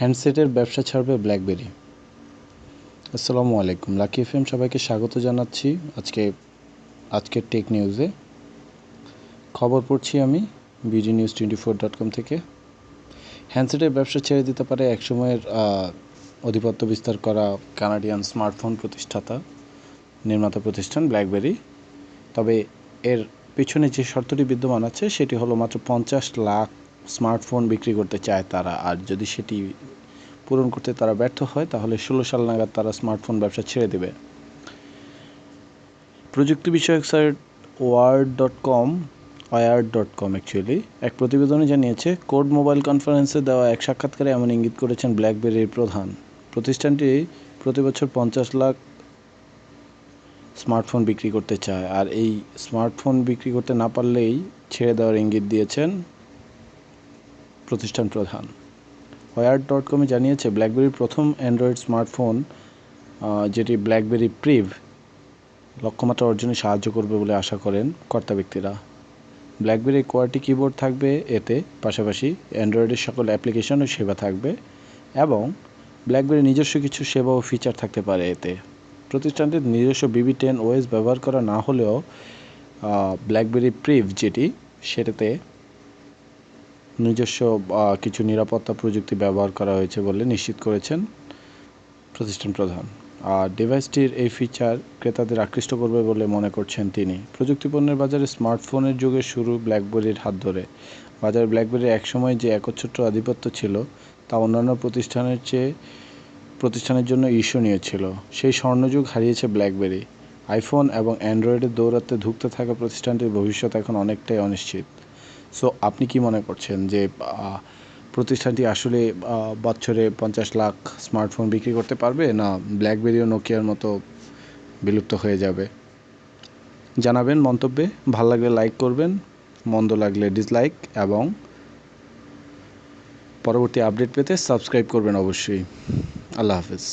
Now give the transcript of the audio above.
হ্যান্ডসেটের ব্যবসা ছাড়বে ব্ল্যাকবেরি। আসসালামু আলাইকুম। লাকি এফ এম সবাইকে স্বাগত জানাচ্ছি আজকে, আজকের টেক নিউজে। খবর পড়ছি আমি BD news twenty four dot com থেকে। হ্যান্ডসেটের ব্যবসা ছেড়ে দিতে পারে একসময়ের আধিপত্য বিস্তার করা কানাডিয়ান স্মার্টফোন প্রতিষ্ঠাতা, নির্মাতা প্রতিষ্ঠান ব্ল্যাকবেরি। তবে এর পিছনে যে শর্তটি বিদ্যমান আছে, সেটি হলো মাত্র পঞ্চাশ লাখ স্মার্টফোন বিক্রি করতে চায় তারা। আর যদি সেটি পূরণ করতে তারা ব্যর্থ হয়, তাহলে ষোলো সাল নাগাদ তারা স্মার্টফোন ব্যবসা ছেড়ে দেবে। প্রযুক্তি বিষয়ক site word dot com word dot com actually এক প্রতিবেদনে জানিয়েছে, কোড মোবাইল কনফারেন্সে দেওয়া এক সাক্ষাৎকারে এমন ইঙ্গিত করেছেন ব্ল্যাকবেরির প্রধান। প্রতিষ্ঠানটি প্রতি বছর পঞ্চাশ লাখ স্মার্টফোন বিক্রি করতে চায়, আর এই স্মার্টফোন বিক্রি করতে না পারলেই ছেড়ে দেওয়ার ইঙ্গিত দিয়েছেন প্রতিষ্ঠান প্রধান। ওয়ার ডট কমে জানিয়েছে ব্ল্যাকবেরির প্রথম অ্যান্ড্রয়েড স্মার্টফোন যেটি ব্ল্যাকবেরি প্রিভ লক্ষ্যমাত্রা অর্জনে সাহায্য করবে বলে আশা করেন কর্তা ব্যক্তিরা। ব্ল্যাকবেরি কোয়ার্টি কিবোর্ড থাকবে এতে, পাশাপাশি অ্যান্ড্রয়েডের সকল অ্যাপ্লিকেশন ও সেবা থাকবে এবং ব্ল্যাকবেরি নিজস্ব কিছু সেবা ও ফিচার থাকতে পারে এতে। প্রতিষ্ঠানটির নিজস্ব বিবি টেন ওএস ব্যবহার করা না হলেও ব্ল্যাকবেরি প্রিভ যেটি, সেটাতে নিজস্ব কিছু নিরাপত্তা প্রযুক্তি ব্যবহার করা হয়েছে বলে নিশ্চিত করেছেন প্রতিষ্ঠান প্রধান। আর ডিভাইসটির এই ফিচার ক্রেতাদের আকৃষ্ট করবে বলে মনে করছেন তিনি। প্রযুক্তি পণ্যের বাজারে স্মার্টফোনের যুগে শুরু ব্ল্যাকবেরির হাত ধরে। বাজারে ব্ল্যাকবেরির একসময় যে একচ্ছত্র আধিপত্য ছিল, তা অন্যান্য প্রতিষ্ঠানের চেয়ে, প্রতিষ্ঠানের জন্য ঈর্ষণীয় ছিল। সেই স্বর্ণযুগ হারিয়েছে ব্ল্যাকবেরি আইফোন এবং অ্যান্ড্রয়েডের দৌরাত্মে ধুঁকতে থাকা প্রতিষ্ঠানটির ভবিষ্যৎ এখন অনেকটাই অনিশ্চিত। সো আপনি কি মনে করছেন যে প্রতিষ্ঠানটি আসলে বছরে পঞ্চাশ লাখ স্মার্টফোন বিক্রি করতে পারবে না ব্ল্যাকবেরি ও নোকিয়ার মতো বিলুপ্ত হয়ে যাবে? জানাবেন মন্তব্যে। ভালো লাগলে লাইক করবেন, মন্দ লাগলে ডিসলাইক এবং পরবর্তী আপডেট পেতে সাবস্ক্রাইব করবেন অবশ্যই। আল্লাহ হাফেজ।